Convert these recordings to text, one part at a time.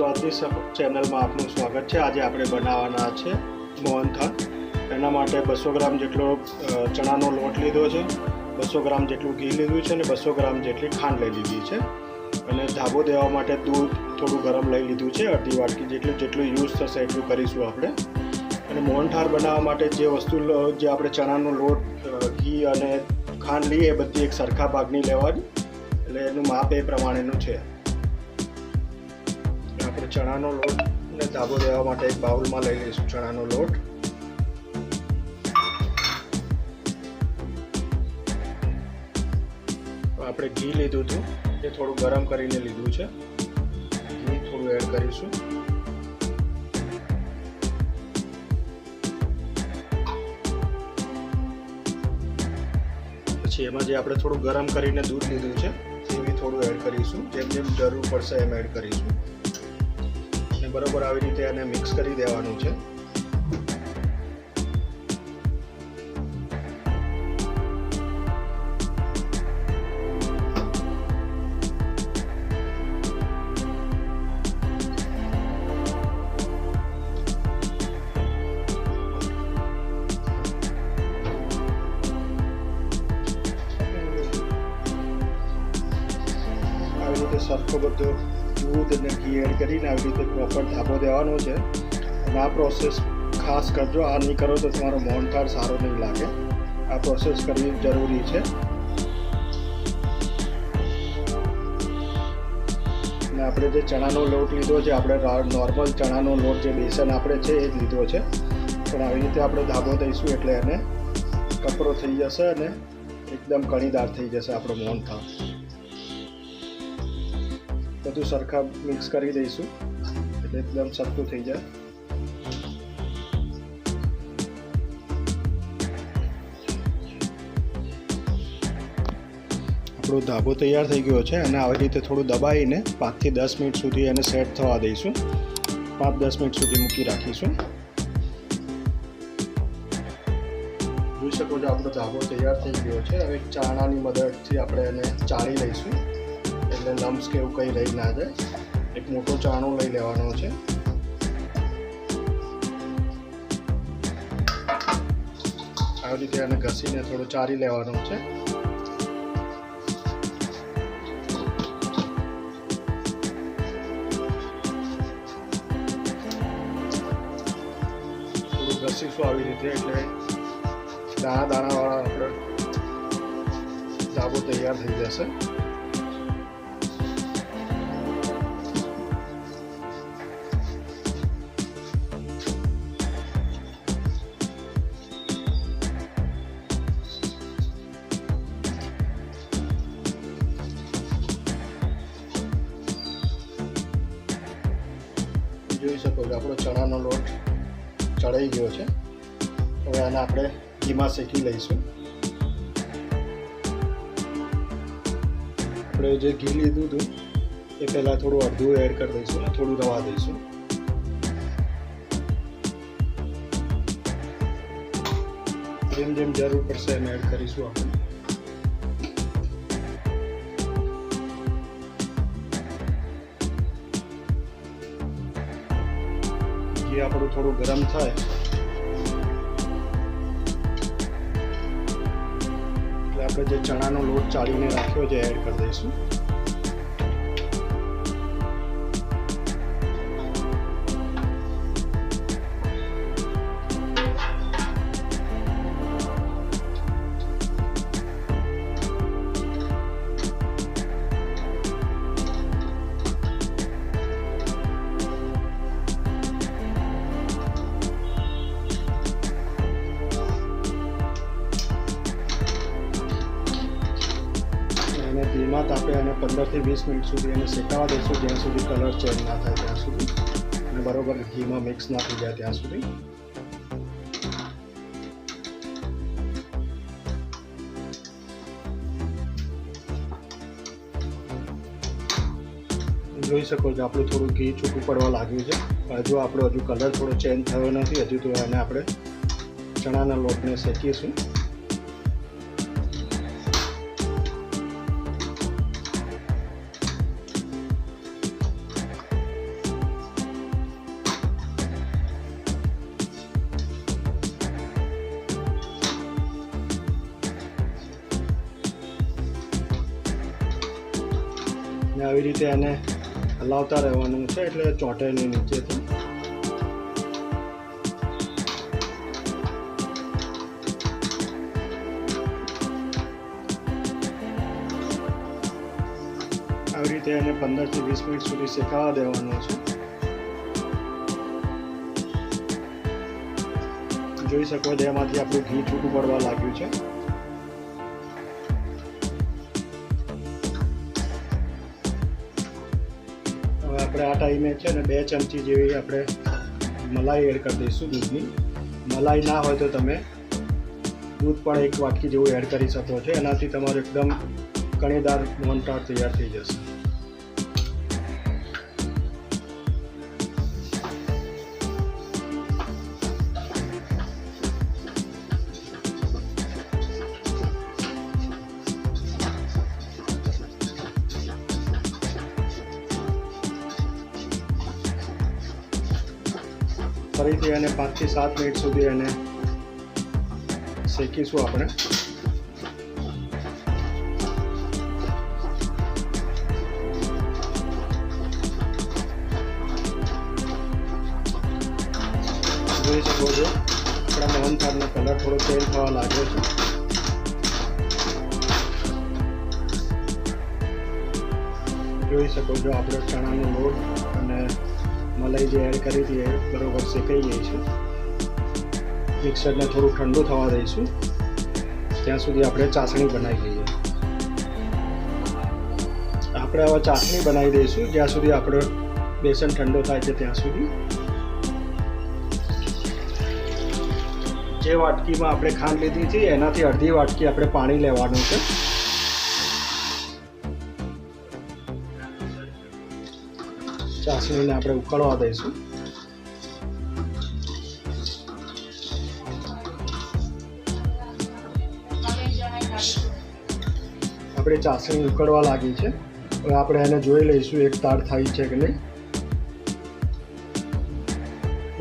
સ્વાદની ચેનલમાં આપનું સ્વાગત છે. આજે આપણે બનાવવાના છે મોહનથાળ એના માટે બસો ગ્રામ જેટલો ચણાનો લોટ લીધો છે. બસો ગ્રામ જેટલું ઘી લીધું છે અને બસો ગ્રામ જેટલી ખાંડ લઈ લીધી છે. અને ધાબો દેવા માટે દૂધ થોડું ગરમ લઈ લીધું છે, અડધી વાટકી જેટલું જેટલું યુઝ થશે એટલું કરીશું આપણે. અને મોહનથાળ બનાવવા માટે જે વસ્તુ જે આપણે ચણાનો લોટ ઘી અને ખાંડ લઈએ એ બધી એક સરખા ભાગની લેવાની. એટલે એનું માપ એ પ્રમાણેનું છે. આપણે ચણાનો લોટ ને ધાબો દેવા માટે એક બાઉલમાં લઈ લઈશું ચણાનો લોટ. આપણે ઘી લીધું હતું એ થોડું ગરમ કરીને લીધું છે. ઘી થોડું એડ કરીશું. પછી એમાં જે આપણે થોડું ગરમ કરીને દૂધ લીધું છે એ બી થોડું એડ કરીશું. જેમ જેમ જરૂર પડશે એમ એડ કરીશું. બરોબર આવી રીતે એને મિક્સ કરી દેવાનું છે. આવી રીતે સરખો બધો દૂધ અને ઘી એડ કરીને આવી રીતે પ્રોપર ધાબો દેવાનો છે. અને આ પ્રોસેસ ખાસ કરજો, આ નહીં કરો તો તમારો મોહનથાળ સારો નહીં લાગે. આ પ્રોસેસ કરવી જરૂરી છે. અને આપણે જે ચણાનો લોટ લીધો છે, આપણે નોર્મલ ચણાનો લોટ જે બેસન આપણે છે, એ જ લીધો છે. પણ આવી રીતે આપણે ધાબો દઈશું એટલે એને કપરો થઈ જશે અને એકદમ કણીદાર થઈ જશે આપણો મોહનથાળ બધું સરખા મિક્સ કરી દઈશું. એટલે એકદમ સરખું થઈ જાય. આપણો ધાબો તૈયાર થઈ ગયો છે અને આવી રીતે થોડું દબાવીને પાંચથી દસ મિનિટ સુધી એને સેટ થવા દઈશું. પાંચ દસ મિનિટ સુધી મૂકી રાખીશું. જોઈ શકો છો આપણો ધાબો તૈયાર થઈ ગયો છે. હવે ચાણાની મદદથી આપણે એને ચાળી લઈશું. એટલે લમ્સ કે એવું કંઈ રહી ના જાય. એક મોટો ચાણો લઈ લેવાનો છે. આવી રીતે એને ઘસીને થોડું ચારી લેવાનું છે. ઘસીશું આવી રીતે એટલે દાણા દાણાવાળા આપણે ધાબો તૈયાર થઈ જશે. જોઈ શકો કે આપણો ચણાનો લોટ ચડાઈ ગયો છે. હવે આને આપણે ઘીમાં શેકી લઈશું. આપણે જે ઘી લીધું હતું, એ પહેલાં થોડું અડધું એડ કરી દઈશું થોડું રવા દઈશું. જેમ જેમ જરૂર પડશે એમ એડ કરીશું આપણે. ઘી આપણું થોડું ગરમ થાય. એટલે આપણે જે ચણાનો લોટ ચાળીને રાખ્યો છે એડ કરી દઈશું. પંદરથી વીસ મિનિટ સુધી એને શેકાવા દઈશું જ્યાં સુધી કલર ચેન્જ ના થાય ત્યાં સુધી. અને બરાબર ઘીમાં મિક્સ ના થઈ જાય ત્યાં સુધી. જોઈ શકો છો, આપણું થોડું ઘી છૂટું પડવા લાગ્યું છે. હજુ આપણો હજુ કલર થોડો ચેન્જ થયો નથી, હજુ તો એને આપણે ચણાના લોટને શેકીશું. આવી રીતે એને હલાવતા રહેવાનું છે એટલે ચોંટે નહીં નીચેથી. આવી રીતે એને પંદરથી વીસ મિનિટ સુધી શેકાવા દેવાનું છે. જોઈ શકો છો એમાંથી આપણું ઘી છૂટું પડવા લાગ્યું છે. આપણે આ ટાઈમે છે ને બે ચમચી જેવી આપણે મલાઈ એડ કરી દઈશું દૂધની. મલાઈ ના હોય તો તમે દૂધ પણ એક વાટકી જેવું એડ કરી શકો છો. એનાથી તમારું એકદમ કણીદાર મોહનટાળ તૈયાર થઈ જશે. ફરીથી એને પાંચથી સાત મિનિટ સુધી એને શેકીશું આપણે. જોઈ શકો છો, આપણા મોહનથાળનો કલર થોડો ચેન્જ થવા લાગ્યો છે. જોઈ શકો છો આપણે ચણાનો લોટ અને મલાઈ જે એડ કરી હતી એ બરાબર શેકાઈ ગઈ છે. મિક્સરને થોડું ઠંડુ થવા દઈશું. ત્યાં સુધી આપણે ચાસણી બનાવી લઈએ. આપણે હવે ચાસણી બનાવી દઈશું. જ્યાં સુધી આપણો બેસન ઠંડો થાય છે ત્યાં સુધી. જે વાટકીમાં આપણે ખાંડ લીધી હતી, એનાથી અડધી વાટકી આપણે પાણી લેવાનું છે. ચાસણીને આપણે ઉકળવા દઈશું. આપણે ચાસણી ઉકળવા લાગી છે. હવે આપણે એને જોઈ લઈશું એક તાર થઈ છે કે નહીં.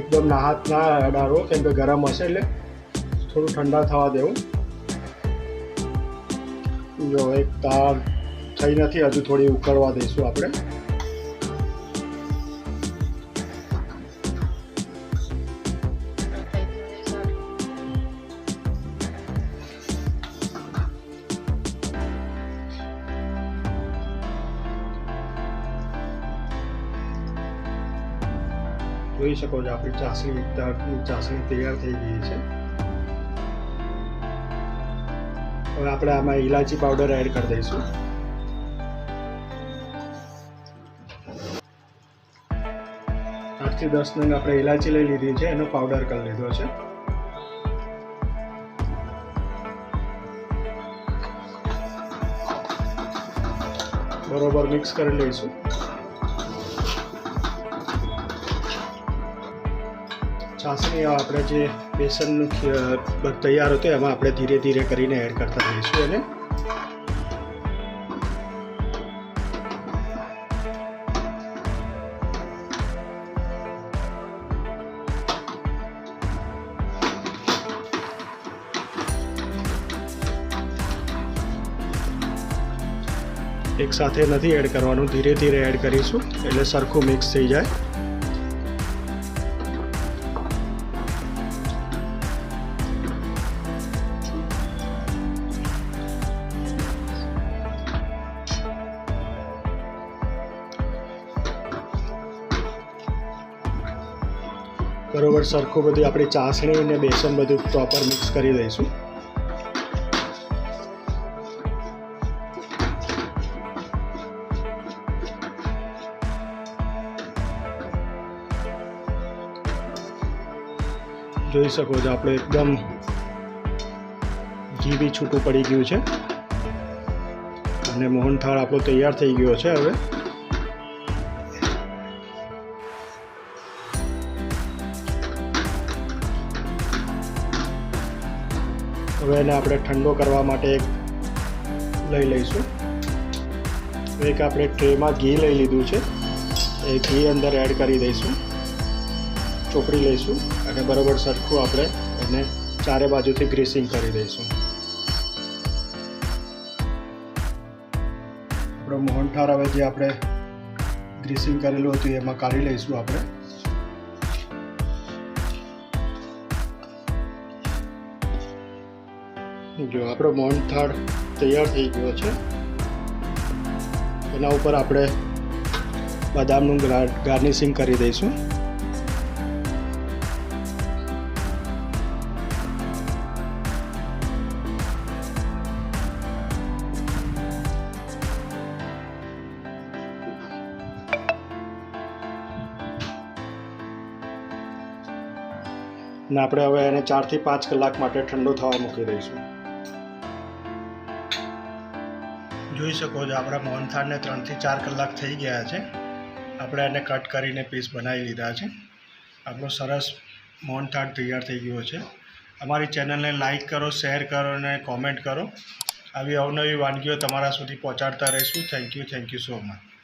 એકદમ નાહાત ના અડાડો કેમ કે ગરમ હશે એટલે થોડું ઠંડા થવા દેવું. જો એક તાર થઈ નથી, હજુ થોડી ઉકળવા દઈશું આપણે. જોઈ શકો છો, આપણી ચાસણી ચાસણી તૈયાર થઈ ગઈ છે. હવે આપણે આમાં ઇલાયચી પાવડર એડ કરી દઈશું. આઠથી દસ નંગ આપણે ઇલાયચી લઈ લીધી છે, એનો પાવડર કરી લીધો છે. બરોબર મિક્સ કરી લઈશું. ચાસણી આપણે જે બેસનનું તૈયાર હતું એમાં આપણે ધીરે ધીરે કરીને એડ કરતા રહીશું એને. એક સાથે નથી એડ કરવાનું, ધીરે ધીરે એડ કરીશું, એટલે સરખું મિક્સ થઈ જાય. બરોબર સરખું બધું આપણી ચાસણી અને બેસન બધું પ્રોપર મિક્સ કરી દઈશું. જોઈ શકો છો, આપણે એકદમ ઘી છૂટું પડી ગયું છે. અને મોહનથાળ આપણો તૈયાર થઈ ગયો છે હવે. હવે એને આપણે ઠંડો કરવા માટે એક લઈ લઈશું. એક આપણે ટ્રેમાં ઘી લઈ લીધું છે. એ ઘી અંદર એડ કરી દઈશું. ચોપડી લઈશું અને બરોબર સરખું આપણે એને ચારે બાજુથી ગ્રીસિંગ કરી દઈશું. આપણો મોહનથાળ હવે જે આપણે ગ્રીસિંગ કરેલું હતું એમાં કાઢી લઈશું આપણે. જો આપણો મોહનથાળ તૈયાર થઈ ગયો છે. એના ઉપર આપણે બદામનું ગાર્નિશિંગ કરી દઈશું. ને આપણે હવે એને ચારથી પાંચ કલાક માટે ઠંડો થવા મૂકી દઈશું. જોઈ શકો છો, આપણા મોહનથાળને ત્રણથી ચાર કલાક થઈ ગયા છે. આપણે એને કટ કરીને પીસ બનાવી લીધા છે. આપણો સરસ મોહનથાળ તૈયાર થઈ ગયો છે. અમારી ચેનલને લાઈક કરો, શેર કરો અને કોમેન્ટ કરો. આવી અવનવી વાનગીઓ તમારા સુધી પહોંચાડતા રહીશું. Thank you thank you so much.